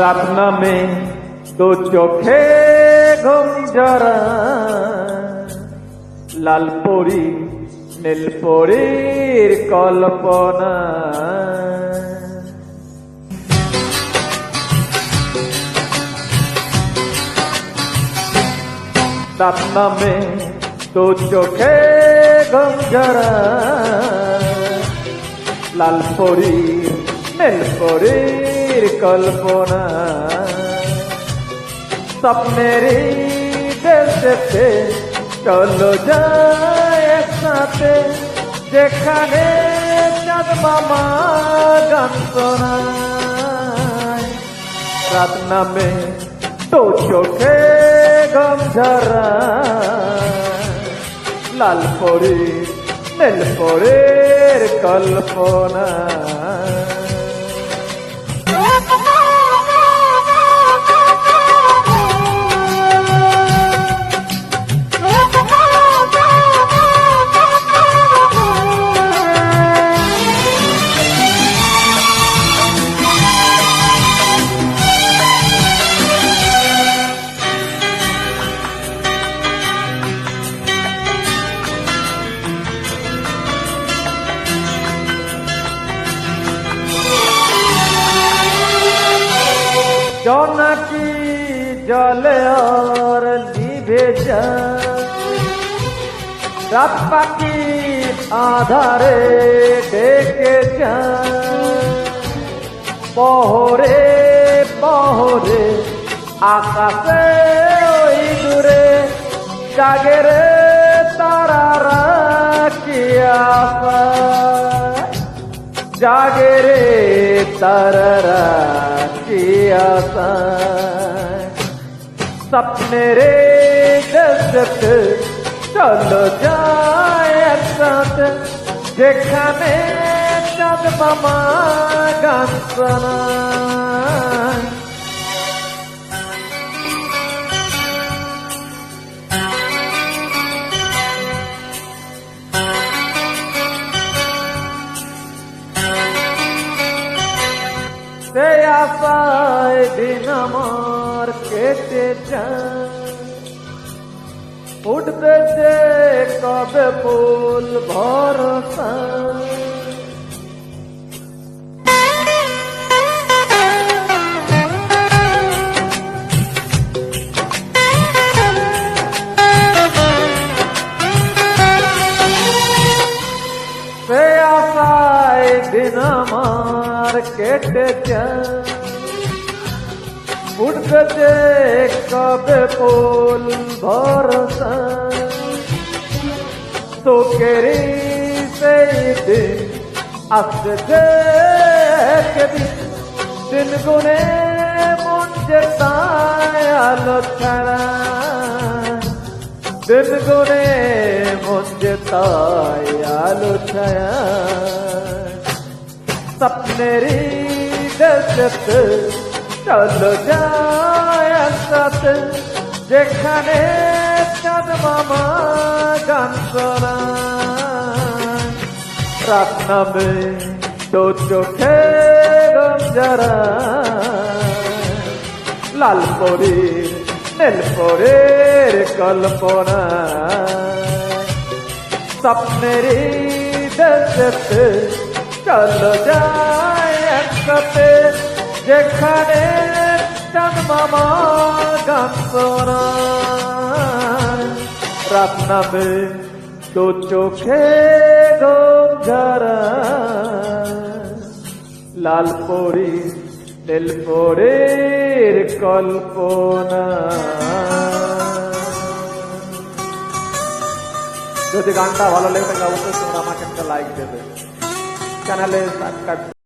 রাত নামে তো চোখে ঘুম জরা লাল পরি নীল পরীর কল্পনা। রাত নামে তো চোখে ঘুম জরা লাল পরীর, নীল পরীর কল্পনা। স্বপ্নের দেশেতে চলো যায় একসাথে, যেখানে চাঁদ মামা গান শোনায়। রাত নামে তো চোখে গম ঝরা লাল পরি নীল পরের কল্পনা। জনকি জলে আর নিভে রাত পাখি আধারে ডেকে পহরে পহরে আকাশে ওই দূরে জাগেরে জাগে রে তারা কি सपने রে জগত চলো যায় একসাথে যেখানে চাঁদ মামা গান শোনায় আশায় দিন আমার কেটে যায়। উঠবে যে কবে ফুল ভরসা। কেটে যায় উঠবে যে কবে ফুল ভরসা তোকেরি সেই দিন আসছে যে একদিন দিন গুনে মন যে তাই আলো ছাড়া দিন গুনে মন যে তাই আলো ছায়া স্বপ্নেরি দেশতে চলো যায় একসাথে, যেখানে চাঁদ মামা গান শোনায় তো চোখে রঞ্জারা লাল পরীর নীল পরের কল্পনা স্বপ্নের দেশেতে চলো যায় একসাথে যেখানে চাঁদ মামা গান রাত নামে তো চোখে গঞ্জারা লাল পরি, নীল পরের কল্পনা। যদি গানটা ভালো লেগে থাকে, অবশ্যই তোমরা আমাকে একটা লাইক দেবে। চ্যানেলে সাবস্ক্রাইব